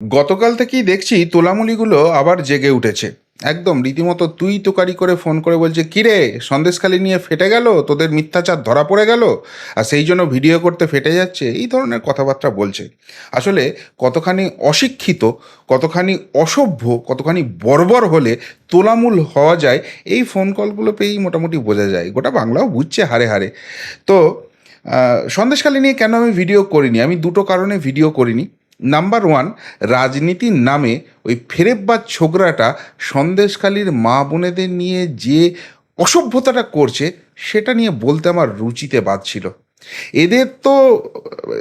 গতকাল থেকেই দেখছি তোলামুলিগুলো আবার জেগে উঠেছে। একদম রীতিমতো তুই তোকারি করে ফোন করে বলছে, কিরে, সন্দেশখালি নিয়ে ফেটে গেল? তোদের মিথ্যাচার ধরা পড়ে গেল? আর সেই জন্য ভিডিও করতে ফেটে যাচ্ছে? এই ধরনের কথাবার্তা বলছে। আসলে কতখানি অশিক্ষিত, কতখানি অসভ্য, কতখানি বর্বর হলে তোলামূল হওয়া যায়, এই ফোন কলগুলো পেয়েই মোটামুটি বোঝা যায়। গোটা বাংলাও বুঝছে হারে হারে তো সন্দেশখালি নিয়ে কেন আমি ভিডিও করিনি? আমি দুটো কারণে ভিডিও করিনি। নাম্বার ওয়ান রাজনীতির নামে ওই ফেরেববাজ ছোকরাটা সন্দেশখালির মা বোনেদের নিয়ে যে অসভ্যতাটা করছে, সেটা নিয়ে বলতে আমার রুচিতে বাদছিল এদের তো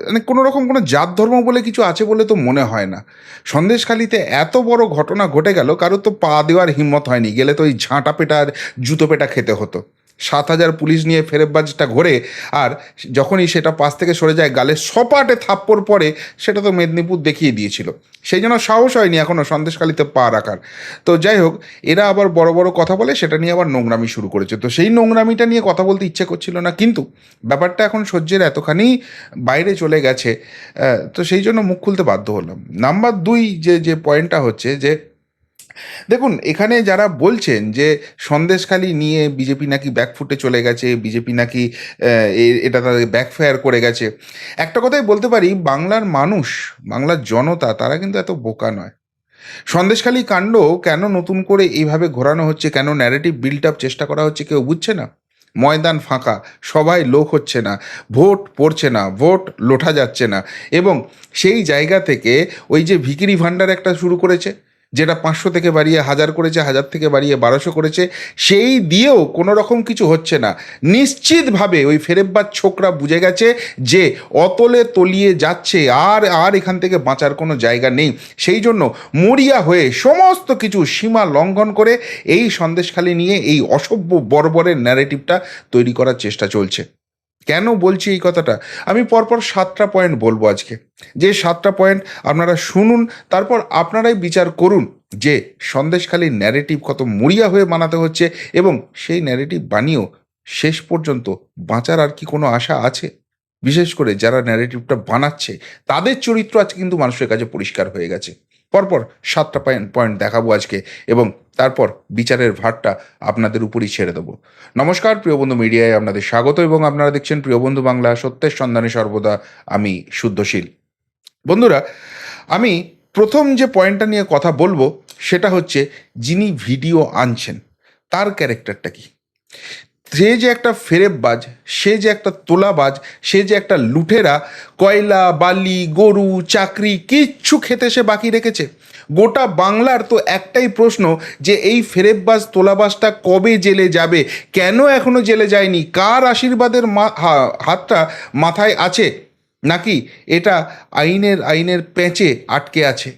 মানে কোনো রকম কোনো জাত ধর্ম বলে কিছু আছে বলে তো মনে হয় না। সন্দেশখালিতে এত বড় ঘটনা ঘটে গেল, কারোর তো পা দেওয়ার হিম্মত হয়নি, গেলে তো ওই ঝাঁটা পেটা আর জুতো পেটা খেতে হতো। সাত হাজার পুলিশ নিয়ে ফেরেববাজটা ঘোরে আর যখনই সেটা পাশ থেকে সরে যায়, গালে সপাটে থাপ্পড় পরে সেটা তো মেদিনীপুর দেখিয়ে দিয়েছিল। সেই জন্য সাহস হয়নি এখনও সন্দেশখালিতে পা রাখার। তো যাই হোক, এরা আবার বড় বড় কথা বলে, সেটা নিয়ে আবার নোংরামি শুরু করেছে। তো সেই নোংরামিটা নিয়ে কথা বলতে ইচ্ছে করছিল না, কিন্তু ব্যাপারটা এখন সহ্যের এতখানি বাইরে চলে গেছে তো সেই জন্য মুখ খুলতে বাধ্য হলাম। নাম্বার দুই যে যে পয়েন্টটা হচ্ছে যে দেখুন, এখানে যারা বলছেন যে সন্দেশখালি নিয়ে বিজেপি নাকি ব্যাকফুটে চলে গেছে, বিজেপি নাকি এটা তাদের ব্যাকফায়ার করে গেছে, একটা কথাই বলতে পারি, বাংলার মানুষ, বাংলার জনতা, তারা কিন্তু এত বোকা নয়। সন্দেশখালি কাণ্ড কেন নতুন করে এইভাবে ঘোরানো হচ্ছে, কেন ন্যারেটিভ বিল্ড আপ চেষ্টা করা হচ্ছে কেউ বুঝছে না? ময়দান ফাঁকা, সবাই লোক হচ্ছে না, ভোট পড়ছে না, ভোট লোঠা যাচ্ছে না, এবং সেই জায়গা থেকে ওই যে ভিকিরি ভাণ্ডার একটা শুরু করেছে যেটা পাঁচশো থেকে বাড়িয়ে হাজার করেছে, হাজার থেকে বাড়িয়ে বারোশো করেছে, সেই দিয়েও কোনো রকম কিছু হচ্ছে না। নিশ্চিতভাবে ওই ফেরেব্বার ছোকরা বুঝে গেছে যে অতলে তলিয়ে যাচ্ছে, আর আর এখান থেকে বাঁচার কোনো জায়গা নেই। সেই জন্য মরিয়া হয়ে সমস্ত কিছু সীমা লঙ্ঘন করে এই সন্দেশখালি নিয়ে এই অসভ্য বর্বরের ন্যারেটিভটা তৈরি করার চেষ্টা চলছে। কেন বলছি এই কথাটা? আমি পরপর সাতটা পয়েন্ট বলব আজকে। যে সাতটা পয়েন্ট আপনারা শুনুন, তারপর আপনারাই বিচার করুন যে সন্দেশখালীর ন্যারেটিভ কত মরিয়া হয়ে বানাতে হচ্ছে এবং সেই ন্যারেটিভ বানিয়েও শেষ পর্যন্ত বাঁচার আর কি কোনো আশা আছে? বিশেষ করে যারা ন্যারেটিভটা বানাচ্ছে, তাদের চরিত্র আজকে কিন্তু মানুষের কাছে পরিষ্কার হয়ে গেছে। পরপর সাতটা পয়েন্ট দেখাবো আজকে এবং তারপর বিচারের ভারটা আপনাদের উপরই ছেড়ে দেবো। নমস্কার, প্রিয় বন্ধু মিডিয়ায় আপনাদের স্বাগত এবং আপনারা দেখছেন প্রিয় বন্ধু বাংলা সত্যের সন্ধানে সর্বদা আমি শুদ্ধশীল। বন্ধুরা, আমি প্রথম যে পয়েন্টটা নিয়ে কথা বলব সেটা হচ্ছে যিনি ভিডিও আনছেন, তার ক্যারেক্টারটা কি? সে যে একটা ফেরেববাজ, সে যে একটা তোলাবাজ, সে যে একটা লুঠেরা কয়লা, বালি, গরু, চাকরি, কিচ্ছু খেতে সে বাকি রেখেছে। গোটা বাংলার তো একটাই প্রশ্ন যে এই ফেরেববাজ, তোলাবাজটা কবে জেলে যাবে? কেন এখনও জেলে যায়নি? কার আশীর্বাদের হাতটা মাথায় আছে? নাকি এটা আইনের আইনের পেঁচে আটকে আছে?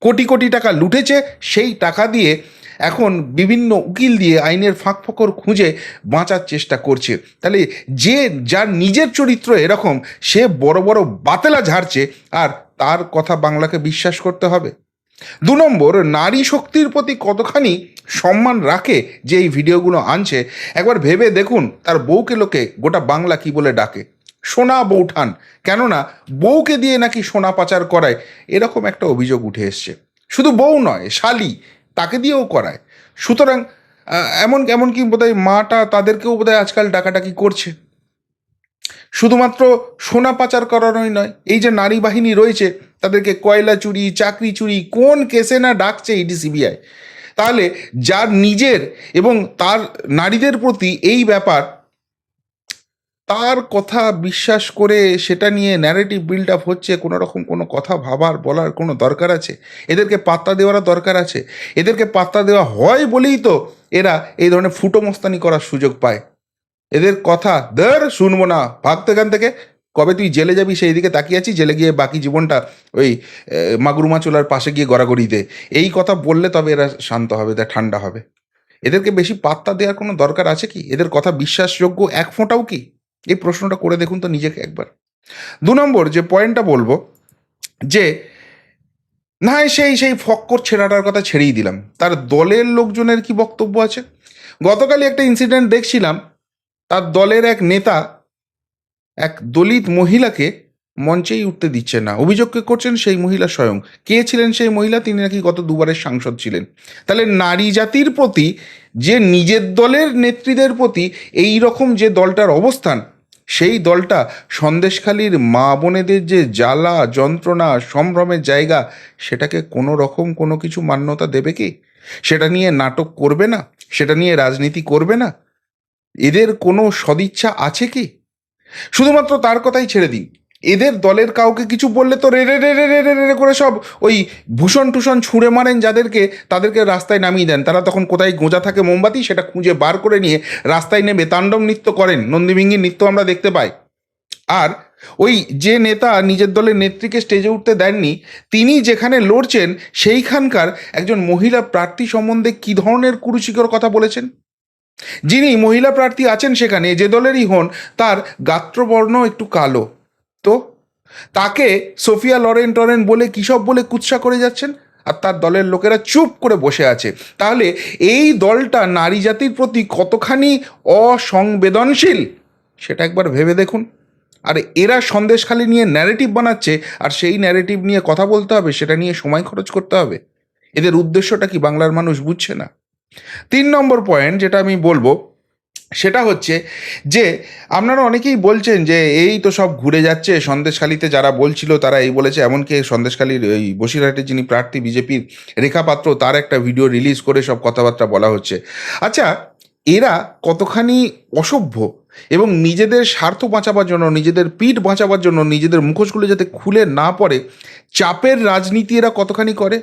কোটি কোটি টাকা লুটেছে, সেই টাকা দিয়ে এখন বিভিন্ন উকিল দিয়ে আইনের ফাঁক ফকর খুঁজে বাঁচার চেষ্টা করছে। তাহলে যে যার নিজের চরিত্র এরকম, সে বড় বড় বাতেলা ঝাড়ছে, আর তার কথা বাংলাকে বিশ্বাস করতে হবে। দু নম্বর, নারী শক্তির প্রতি কতখানি সম্মান রাখে যে এই ভিডিওগুলো আনছে, একবার ভেবে দেখুন তার বউকে লোকে গোটা বাংলা কি বলে ডাকে। সোনা বৌঠান, কেননা বউকে দিয়ে নাকি সোনা পাচার করায়, এরকম একটা অভিযোগ উঠে এসছে। শুধু বউ নয়, শালি তাকে দিয়েও করায়। সুতরাং এমন এমন, এমনকি বোধহয় মাটা তাদেরকেও বোধহয় আজকাল ডাকাডাকি করছে। শুধুমাত্র সোনা পাচার করানোই নয়, এই যে নারী বাহিনী রয়েছে, তাদেরকে কয়লা চুরি, চাকরি চুরি, কোন কেসে না ডাকছে ইডি সিবিআই তাহলে যার নিজের এবং তার নারীদের প্রতি এই ব্যাপার তার কথা বিশ্বাস করে সেটা নিয়ে ন্যারেটিভ বিল্ড আপ হচ্ছে কোনো রকম কোনো কথা ভাবার বলার কোনো দরকার আছে? এদেরকে পাত্তা দেওয়ার দরকার আছে। এদেরকে পাত্তা দেওয়া হয় বলেই তো এরা এই ধরনের ফুটো মস্তানি করার সুযোগ পায়। এদের কথা দের শুনব না। ভাগতে এখান থেকে। কবে তুই জেলে যাবি সেই দিকে তাকিয়ে আছি জেলে গিয়ে বাকি জীবনটা ওই আহ, চোলার পাশে গিয়ে গড়াগড়ি দে। এই কথা বললে তবে এরা শান্ত হবে তা ঠান্ডা হবে। এদেরকে বেশি পাত্তা দেওয়ার কোনো দরকার আছে কি? এদের কথা বিশ্বাসযোগ্য এক ফোঁটাও কি? এই প্রশ্নটা করে দেখুন তো নিজেকে একবার। দু নম্বর যে পয়েন্টটা বলব, যে না সেই সেই ফক্কর ছেঁড়াটার কথা ছেড়েই দিলাম। তার দলের লোকজনের কি বক্তব্য আছে? গতকালই একটা ইনসিডেন্ট দেখছিলাম, তার দলের এক নেতা এক দলিত মহিলাকে মঞ্চেই উঠতে দিচ্ছে না। অভিযোগকে করছেন? সেই মহিলা স্বয়ং। কে ছিলেন সেই মহিলা? তিনি নাকি গত দুবারের সাংসদ ছিলেন। তাহলে নারী জাতির প্রতি, যে নিজের দলের নেত্রীদের প্রতি, এই রকম যে দলটার অবস্থান সেই দলটা সন্দেশখালীর মা বোনেদের যে জ্বালা, যন্ত্রণা, সম্ভ্রমের জায়গা, সেটাকে কোনো রকম কোনো কিছু মান্যতা দেবে কি? সেটা নিয়ে নাটক করবে না? সেটা নিয়ে রাজনীতি করবে না? এদের কোনো সদিচ্ছা আছে কি? শুধুমাত্র তার কথাই ছেড়ে দিন এদের দলের কাউকে কিছু বললে তো রে রে রে রে রে রে রে করে সব ওই ভূষণ টুষণ ছুঁড়ে মারেন যাদেরকে, তাদেরকে রাস্তায় নামিয়ে দেন। তারা তখন কোথায় গোঁজা থাকে মোমবাতি সেটা খুঁজে বার করে নিয়ে রাস্তায় নেমে তাণ্ডব নৃত্য করেন। নন্দীভিঙ্গির নৃত্য আমরা দেখতে পাই। আর ওই যে নেতা নিজের দলের নেত্রীকে স্টেজে উঠতে দেননি, তিনি যেখানে লড়ছেন সেইখানকার একজন মহিলা প্রার্থী সম্বন্ধে কী ধরনের কুরুচিকর কথা বলেছেন? যিনি মহিলা প্রার্থী আছেন সেখানে, যে দলেরই হন, তার গাত্রবর্ণ একটু কালো। তো? তাকে সোফিয়া লরেন টরেন বলে কী সব বলে কুৎসা করে যাচ্ছেন? আর তার দলের লোকেরা চুপ করে বসে আছে। তাহলে এই দলটা নারী জাতির প্রতি কতখানি অসংবেদনশীল? সেটা একবার ভেবে দেখুন। আর এরা সন্দেশখালি নিয়ে ন্যারেটিভ বানাচ্ছে, আর সেই ন্যারেটিভ নিয়ে কথা বলতে হবে, সেটা নিয়ে সময় খরচ করতে হবে। এদের উদ্দেশ্যটা কি বাংলার মানুষ বুঝছে না? তিন নম্বর পয়েন্ট যেটা আমি বলব সেটা হচ্ছে যে আপনারা অনেকেই বলছেন যে এই তো সব ঘুরে যাচ্ছে, সন্দেশখালিতে যারা বলছিল তারা এই বলেছে, এমনকি সন্দেশখালির ওই বসিরহাটের যিনি প্রার্থী বিজেপির রেখা পাত্র, তার একটা ভিডিও রিলিজ করে সব কথাবার্তা বলা হচ্ছে। আচ্ছা এরা কতখানি অসভ্য এবং নিজেদের স্বার্থ বাঁচাবার জন্য, নিজেদের পিঠ বাঁচাবার জন্য, নিজেদের মুখোশগুলো যাতে খুলে না পড়ে, চাপের রাজনীতি এরা কতখানি করে?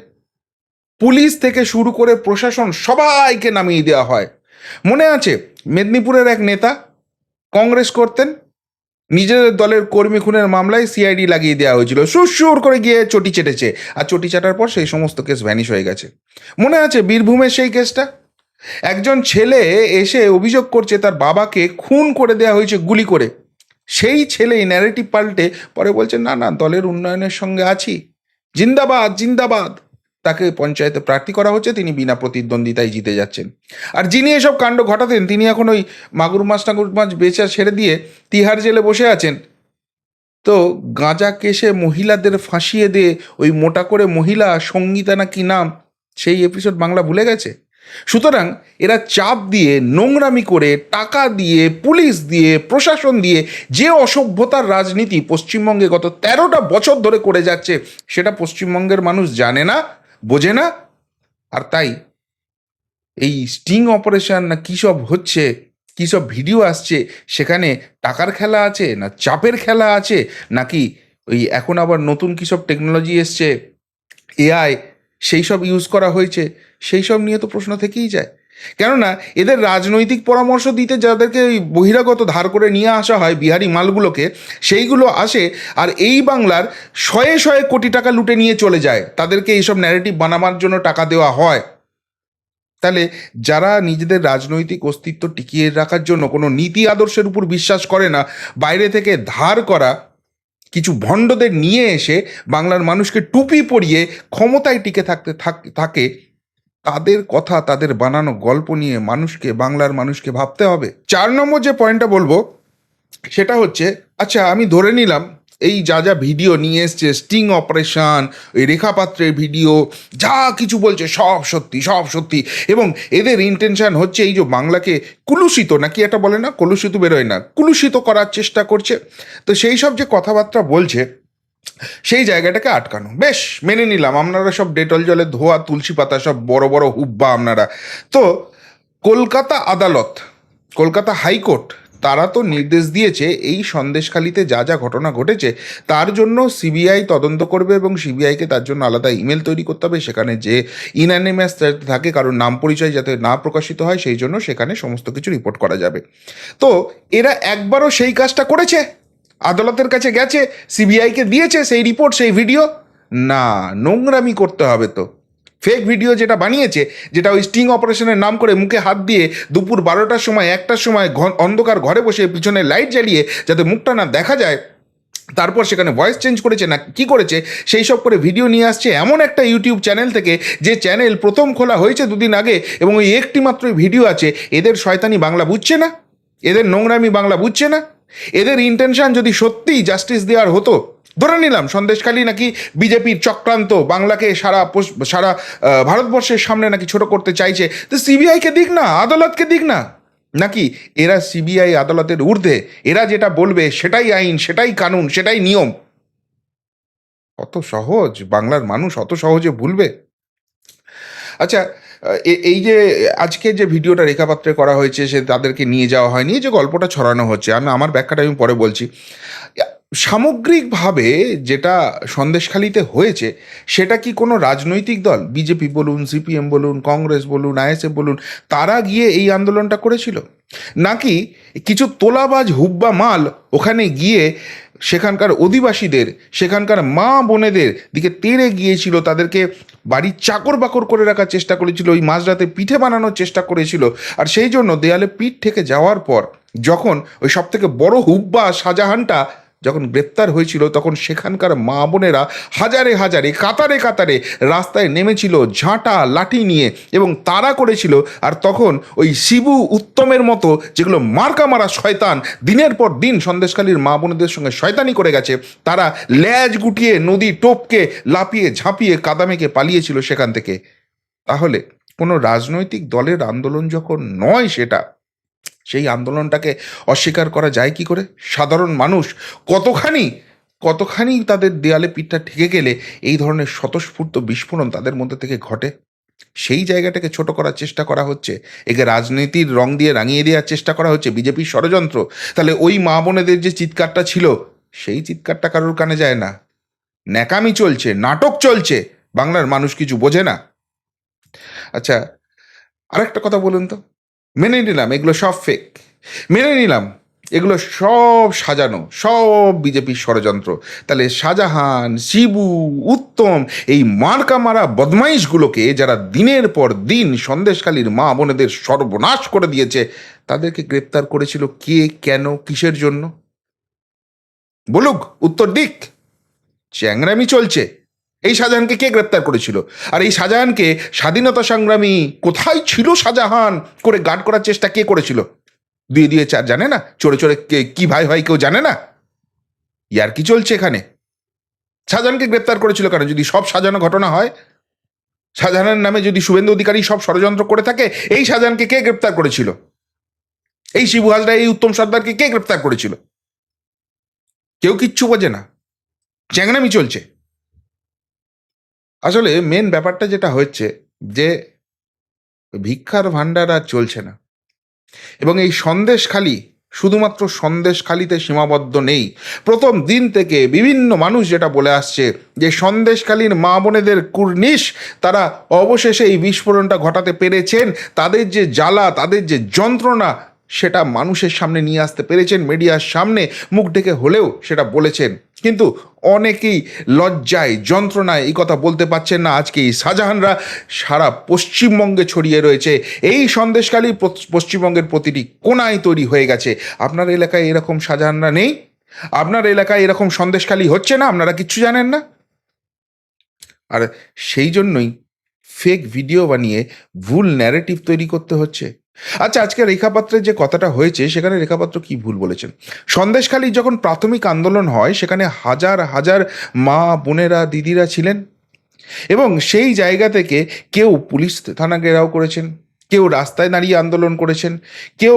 পুলিশ থেকে শুরু করে প্রশাসন সবাইকে নামিয়ে দেওয়া হয়। মনে আছে মেদিনীপুরের এক নেতা কংগ্রেস করতেন? নিজেদের দলের কর্মী খুনের মামলায় সিআইডি লাগিয়ে দেওয়া হয়েছিল। সুর করে গিয়ে চটি চেটেছে। আর চটি চাটার পর সেই সমস্ত কেস ভ্যানিশ হয়ে গেছে। মনে আছে বীরভূমের সেই কেসটা? একজন ছেলে এসে অভিযোগ করছে তার বাবাকে খুন করে দেওয়া হয়েছে গুলি করে। সেই ছেলেই ন্যারেটিভ পাল্টে পরে বলছে, না না, দলের উন্নয়নের সঙ্গে আছি। জিন্দাবাদ জিন্দাবাদ। তাকে পঞ্চায়েতে প্রার্থী করা হচ্ছে, তিনি বিনা প্রতিদ্বন্দ্বিতায় জিতে যাচ্ছেন। আর যিনি এসব কাণ্ড ঘটাতেন, তিনি এখন ওই মাগুর মাছ টাগুর মাছ বেচা ছেড়ে দিয়ে তিহার জেলে বসে আছেন। তো গাঁজা কেসে মহিলাদের ফাঁসিয়ে দিয়ে ওই মোটা করে মহিলা, সঙ্গীতা না কি নাম, সেই এপিসোড বাংলা ভুলে গেছে? সুতরাং এরা চাপ দিয়ে, নোংরামি করে, টাকা দিয়ে, পুলিশ দিয়ে, প্রশাসন দিয়ে যে অসভ্যতার রাজনীতি পশ্চিমবঙ্গে গত তেরোটা বছর ধরে করে যাচ্ছে, সেটা পশ্চিমবঙ্গের মানুষ জানে না বোঝে না? আর তাই, এই স্টিং অপারেশন না কী সব হচ্ছে? কী সব ভিডিও আসছে? সেখানে টাকার খেলা আছে না চাপের খেলা আছে? নাকি ওই এখন আবার নতুন কী সব টেকনোলজি এসছে? এআই সেই সব ইউজ করা হয়েছে। সেই সব নিয়ে তো প্রশ্ন থেকেই যায়। কেননা এদের রাজনৈতিক পরামর্শ দিতে যাদেরকে ওই বহিরাগত ধার করে নিয়ে আসা হয় বিহারি মালগুলোকে, সেইগুলো আসে আর এই বাংলার শয়ে শয়ে কোটি টাকা লুটে নিয়ে চলে যায়। তাদেরকে এইসব ন্যারেটিভ বানাবার জন্য টাকা দেওয়া হয়। তাহলে যারা নিজেদের রাজনৈতিক অস্তিত্ব টিকিয়ে রাখার জন্য কোনো নীতি আদর্শের উপর বিশ্বাস করে না, বাইরে থেকে ধার করা, কিছু ভণ্ডদের নিয়ে এসে বাংলার মানুষকে টুপি পরিয়ে ক্ষমতায় টিকে থাকতে থাক- থাকে তাদের কথা, তাদের বানানো গল্প নিয়ে মানুষকে, বাংলার মানুষকে ভাবতে হবে। চার নম্বর যে পয়েন্টটা বলব, সেটা হচ্ছে আচ্ছা আমি ধরে নিলাম, এই যা যা ভিডিও নিয়ে এসছে স্টিং অপারেশন ওই রেখাপাত্রের ভিডিও যা কিছু বলছে, সব সত্যি সব সত্যি। এবং এদের ইন্টেনশন হচ্ছে এই যে বাংলাকে কুলুষিত, নাকি এটা বলে না? কলুষিত বেরোয় না। কুলুষিত করার চেষ্টা করছে। তো সেই সব যে কথাবার্তা বলছে সেই জায়গাটাকে আটকানো। বেশ, মেনে নিলাম, আপনারা সব ডেটল জলে ধোয়া, তুলসী পাতা, সব বড় বড় হুব্বা আপনারা। তো, কলকাতা আদালত, কলকাতা হাইকোর্ট, তারা তো নির্দেশ দিয়েছে, এই সন্দেশখালিতে যা যা ঘটনা ঘটেছে, তার জন্য সিবিআই তদন্ত করবে এবং সিবিআইকে তার জন্য আলাদা ইমেল তৈরি করতে হবে, সেখানে যে ইনঅ্যানিমাস থাকে, কারোর নাম পরিচয় যাতে না প্রকাশিত হয়, সেই জন্য সেখানে সমস্ত কিছু রিপোর্ট করা যাবে। তো, এরা একবারও সেই কাজটা করেছে? আদালতের কাছে গেছে সিবিআইকে দিয়েছে, সেই রিপোর্ট সেই ভিডিও না, নোংরামি করতে হবে তো। ফেক ভিডিও যেটা বানিয়েছে, যেটা ওই স্টিং অপারেশনের নাম করে মুখে হাত দিয়ে দুপুর বারোটার সময়, একটার সময় অন্ধকার ঘরে বসে পিছনে লাইট জ্বালিয়ে যাতে মুখটা না দেখা যায়, তারপর সেখানে ভয়েস চেঞ্জ করেছে না কি করেছে, সেই সব করে ভিডিও নিয়ে আসছে এমন একটা ইউটিউব চ্যানেল থেকে, যে চ্যানেল প্রথম খোলা হয়েছে দুদিন আগে এবং ওই একটি মাত্র ভিডিও আছে। এদের শয়তানি বাংলা বুঝছে না? এদের নোংরামি বাংলা বুঝছে না? এদের ইন্টেনশন যদি সত্যিই জাস্টিস দেওয়ার হতো, ধরে নিলাম সন্দেশখালী নাকি বিজেপির চক্রান্ত, বাংলাকে সারা সারা ভারতবর্ষের সামনে নাকি ছোট করতে চাইছে, তো সিবিআইকে দিক না, আদালতকে দিক না? নাকি এরা সিবিআই আদালতের ঊর্ধ্বে, এরা যেটা বলবে সেটাই আইন, সেটাই কানুন, সেটাই নিয়ম? অত সহজ, বাংলার মানুষ অত সহজে ভুলবে? আচ্ছা এই যে আজকে যে ভিডিওটা রেখাপাত্রে করা হয়েছে, সে তাদেরকে নিয়ে যাওয়া হয়নি যে গল্পটা ছড়ানো হচ্ছে আমি আমার ব্যাখ্যাটা আমি পরে বলছি। সামগ্রিকভাবে যেটা সন্দেশখালিতে হয়েছে, সেটা কি কোনো রাজনৈতিক দল? বিজেপি বলুন, সিপিএম বলুন, কংগ্রেস বলুন, আইএসএফ বলুন, তারা গিয়ে এই আন্দোলনটা করেছিল? নাকি কিছু তোলাবাজ হুব্বা মাল ওখানে গিয়ে সেখানকার অধিবাসীদের, সেখানকার মা বোনেদের দিকে তেড়ে গিয়েছিল, তাদেরকে বাড়ির চাকর বাকর করে রাখার চেষ্টা করেছিল, ওই মাঝরাতে পিঠে বানানোর চেষ্টা করেছিল। আর সেই জন্য দেয়ালে পিঠ থেকে যাওয়ার পর, যখন ওই সব থেকে বড় হুব্বা শাহজাহানটা যখন গ্রেপ্তার হয়েছিল, তখন সেখানকার মা বোনেরা হাজারে হাজারে, কাতারে কাতারে রাস্তায় নেমেছিল, ঝাঁটা, লাঠি নিয়ে এবং তারা করেছিল। আর তখন ওই শিবু উত্তমের মতো যেগুলো মার্কা মারা শয়তান, দিনের পর দিন সন্দেশখালীর মা বোনেদের সঙ্গে শয়তানি করে গেছে, তারা ল্যাজ গুটিয়ে, নদী টোপকে লাপিয়ে ঝাঁপিয়ে, কাদামেকে পালিয়েছিল সেখান থেকে। তাহলে কোনো রাজনৈতিক দলের আন্দোলন যখন নয় সেটা সেই আন্দোলনটাকে অস্বীকার করা যায় কি করে? সাধারণ মানুষ কতখানি কতখানি তাদের দেয়ালে পিঠটা ঠেকে গেলে এই ধরনের স্বতঃস্ফূর্ত বিস্ফোরণ তাদের মধ্যে থেকে ঘটে? সেই জায়গাটাকে ছোট করার চেষ্টা করা হচ্ছে, একে রাজনীতির রং দিয়ে রাঙিয়ে দেওয়ার চেষ্টা করা হচ্ছে বিজেপির ষড়যন্ত্র। তাহলে ওই মা বোনেদের যে চিৎকারটা ছিল, সেই চিৎকারটা কারোর কানে যায় না। ন্যাকামি চলছে, নাটক চলছে, বাংলার মানুষ কিছু বোঝে না। আচ্ছা আরেকটা কথা বলুন তো। মেনে নিলাম, এগুলো সব ফেক মেনে নিলাম, এগুলো সব সাজানো, সব বিজেপির ষড়যন্ত্র। তাহলে শাহজাহান, শিবু, উত্তম, এই মার্কা মারা বদমাইশগুলোকে যারা দিনের পর দিন সন্দেশকালীর মা বোনেদের সর্বনাশ করে দিয়েছে, তাদেরকে গ্রেপ্তার করেছিল কে, কেন, কিসের জন্য? বলুক, উত্তর দিক। চ্যাংরামি চলছে। এই শাহজাহানকে কে গ্রেপ্তার করেছিল? আর এই শাহজাহানকে স্বাধীনতা সংগ্রামী কোথায় ছিল শাহজাহান? করে গার্ড করার চেষ্টা কে করেছিল? দুই দিয়ে চার জানে না? চোরে চোরে কে, কি ভাই ভাই কেউ জানে না? ইয়ার কি চলছে এখানে? শাহজাহানকে গ্রেপ্তার করেছিল কেন? যদি সব সাজানো ঘটনা হয়, শাহজাহানের নামে যদি শুভেন্দু অধিকারী সব ষড়যন্ত্র করে থাকে, এই শাহজাহানকে কে গ্রেপ্তার করেছিল? এই শিবু হাজরা এই উত্তম সর্দারকে কে গ্রেপ্তার করেছিল? কেউ কিচ্ছু বোঝে না। চ্যাংরামি চলছে। আসলে মেন ব্যাপারটা যেটা হচ্ছে যে, ভিক্ষার ভাণ্ডার আর চলছে না। এবং এই সন্দেশখালি শুধুমাত্র সন্দেশখালিতে সীমাবদ্ধ নেই। প্রথম দিন থেকে বিভিন্ন মানুষ যেটা বলে আসছে যে সন্দেশখালীর মা বোনেদের কুর্নিশ, তারা অবশেষে এই বিস্ফোরণটা ঘটাতে পেরেছেন। তাদের যে জ্বালা, তাদের যে যন্ত্রণা সেটা মানুষের সামনে নিয়ে আসতে পেরেছেন মিডিয়ার সামনে মুখ ডেকে হলেও সেটা বলেছেন। কিন্তু অনেকেই লজ্জায়, যন্ত্রণায় এই কথা বলতে পারছেন না। আজকে এই শাহজাহানরা সারা পশ্চিমবঙ্গে ছড়িয়ে রয়েছে। এই সন্দেশকালী পশ্চিমবঙ্গের প্রতিটি কোনায় তৈরি হয়ে গেছে। আপনার এলাকায় এরকম শাহজাহানরা নেই? আপনার এলাকায় এরকম সন্দেশখালী হচ্ছে না? আপনারা কিচ্ছু জানেন না? আর সেই জন্যই ফেক ভিডিও বানিয়ে ভুল ন্যারেটিভ তৈরি করতে হচ্ছে। আচ্ছা আজকে রেখাপাত্রের যে কথাটা হয়েছে, সেখানে রেখাপাত্র কি ভুল বলেছেন? সন্দেশখালী যখন প্রাথমিক আন্দোলন হয়, সেখানে হাজার হাজার মা বোনেরা, দিদিরা ছিলেন এবং সেই জায়গা থেকে কেউ পুলিশ থানা ঘেরাও করেছেন, কেউ রাস্তায় দাঁড়িয়ে আন্দোলন করেছেন, কেউ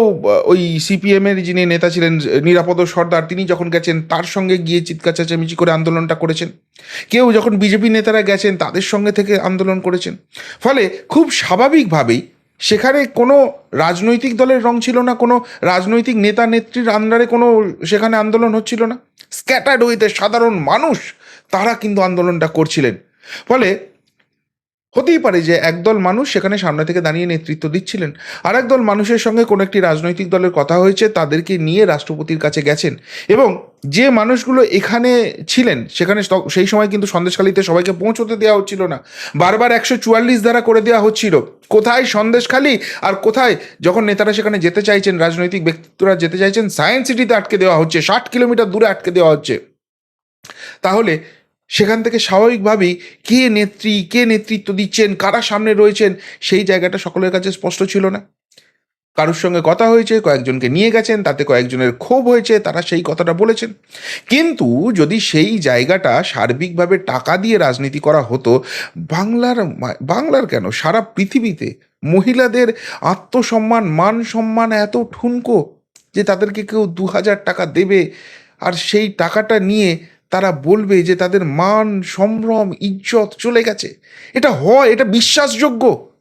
ওই সিপিএমের যিনি নেতা ছিলেন, নিরাপদ সর্দার, তিনি যখন গেছেন, তার সঙ্গে গিয়ে চিৎকার চেঁচামেচি করে আন্দোলনটা করেছেন। কেউ যখন বিজেপি নেতারা গেছেন, তাদের সঙ্গে থেকে আন্দোলন করেছেন। ফলে খুব স্বাভাবিকভাবেই সেখানে কোনো রাজনৈতিক দলের রং ছিল না, কোনো রাজনৈতিক নেতা নেত্রীর আন্ডারে কোনো সেখানে আন্দোলন হচ্ছিল না। স্ক্যাটার্ড ওয়েতে সাধারণ মানুষ, তারা কিন্তু আন্দোলনটা করছিলেন। ফলে হতেই পারে যে একদল মানুষ সেখানে সামনে থেকে দাঁড়িয়ে নেতৃত্ব দিচ্ছিলেন। আর একদল মানুষের সঙ্গে কোনো একটি রাজনৈতিক দলের কথা হয়েছে, তাদেরকে নিয়ে রাষ্ট্রপতির কাছে গেছেন। এবং যে মানুষগুলো এখানে ছিলেন, সেখানে সেই সময় কিন্তু সন্দেশখালিতে সবাইকে পৌঁছতে দেওয়া হচ্ছিল না। বারবার একশো চুয়াল্লিশ দ্বারা করে দেওয়া হচ্ছিল। কোথায় সন্দেশখালি আর কোথায় যখন নেতারা সেখানে যেতে চাইছেন, রাজনৈতিক ব্যক্তিত্বরা যেতে চাইছেন, সায়েন্স সিটিতে আটকে দেওয়া হচ্ছে, ষাট কিলোমিটার দূরে আটকে দেওয়া হচ্ছে। তাহলে সেখান থেকে স্বাভাবিকভাবেই কে নেত্রী, কে নেতৃত্ব দিচ্ছেন, কারা সামনে রয়েছেন, সেই জায়গাটা সকলের কাছে স্পষ্ট ছিল না। কারোর সঙ্গে কথা হয়েছে, কয়েকজনকে নিয়ে গেছেন, তাতে কয়েকজনের ক্ষোভ হয়েছে, তারা সেই কথাটা বলেছেন। কিন্তু যদি সেই জায়গাটা সার্বিকভাবে টাকা দিয়ে রাজনীতি করা হতো, বাংলার বাংলার কেন? সারা পৃথিবীতে মহিলাদের আত্মসম্মান, মান সম্মান এত ঠুনকো যে তাদেরকে কেউ দু হাজার টাকা দেবে আর সেই টাকাটা নিয়ে তারা বলবে যে তাদের মান, সম্ভ্রম, ইজ্জত চলে গেছে। এটা হয়, এটা বিশ্বাসযোগ্য।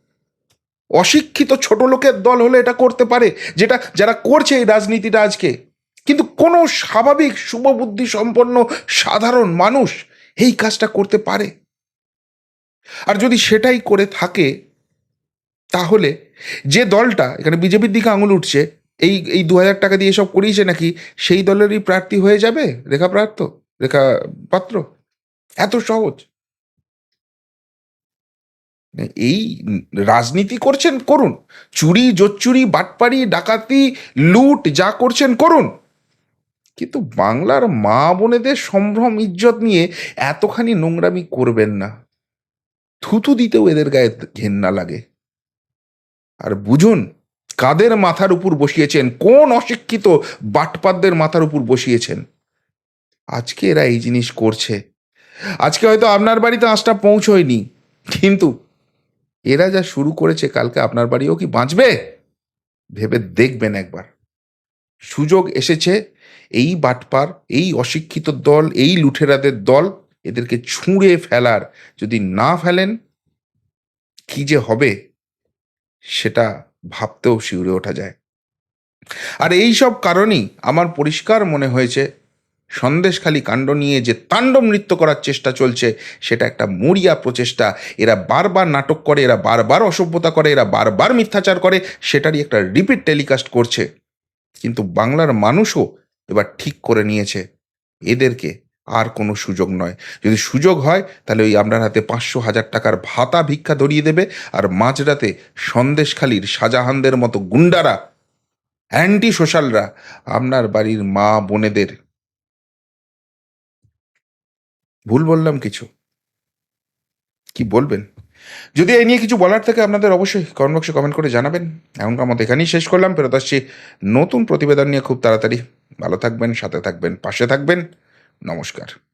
অশিক্ষিত ছোট লোকের দল হলে এটা করতে পারে, যেটা, যারা করছে এই রাজনীতিটা আজকে। কিন্তু কোনো স্বাভাবিক শুভবুদ্ধি সম্পন্ন সাধারণ মানুষ এই কাজটা করতে পারে। আর যদি সেটাই করে থাকে, তাহলে যে দলটা, এখানে বিজেপির দিকে আঙুল উঠছে, এই এই দু হাজার টাকা দিয়ে সব করিয়েছে নাকি, সেই দলেরই প্রার্থী হয়ে যাবে রেখা প্রার্থ রেখা পাত্র? এত সহজ। এই রাজনীতি করছেন, করুন। চুরি, জোচ্চুরি, বাটপারি, ডাকাতি, লুট যা করছেন, করুন। কিন্তু বাংলার মা বোনেদের সম্ভ্রম, ইজ্জত নিয়ে এতখানি নোংরামি করবেন না। থুতু দিতেও এদের গায়ে ঘেন্না লাগে। আর বুঝুন, কাদের মাথার উপর বসিয়েছেন, কোন অশিক্ষিত বাটপাতদের মাথার উপর বসিয়েছেন? আজকে এরা এই জিনিস করছে। আজকে হয়তো আপনার বাড়িতে আঁচটা পৌঁছয়নি, কিন্তু এরা যা শুরু করেছে কালকে আপনার বাড়িও কি বাঁচবে? ভেবে দেখবেন একবার। সুযোগ এসেছে, এই বাটপার, এই অশিক্ষিত দল, এই লুঠেরাদের দল এদেরকে ছুঁড়ে ফেলার। যদি না ফেলেন, কি যে হবে? সেটা ভাবতেও শিউরে ওঠা যায়। আর এই সব কারণেই আমার পরিষ্কার মনে হয়েছে সন্দেশখালী কাণ্ড নিয়ে যে তাণ্ডব নৃত্য করার চেষ্টা চলছে, সেটা একটা মরিয়া প্রচেষ্টা। এরা বারবার নাটক করে, এরা বারবার অসভ্যতা করে, এরা বারবার মিথ্যাচার করে, সেটারই একটা রিপিট টেলিকাস্ট করছে। কিন্তু বাংলার মানুষও এবার ঠিক করে নিয়েছে। এদেরকে আর কোনো সুযোগ নয়। যদি সুযোগ হয়, তাহলে ওই আপনার হাতে পাঁচশো হাজার টাকার ভাতা ভিক্ষা ধরিয়ে দেবে, আর মাঝরাতে সন্দেশখালীর শাহজাহানদের মতো গুন্ডারা অ্যান্টি সোশ্যালরা আপনার বাড়ির মা বোনেদের ভুল বললাম কিছু? কি বলবেন? যদি এই নিয়ে কিছু বলার থাকে আপনাদের অবশ্যই কমেন্ট বক্সে কমেন্ট করে জানাবেন। এমনকার মতো এখানেই শেষ করলাম, ফেরত আসছি নতুন প্রতিবেদন নিয়ে খুব তাড়াতাড়ি। ভালো থাকবেন, সাথে থাকবেন, পাশে থাকবেন। নমস্কার।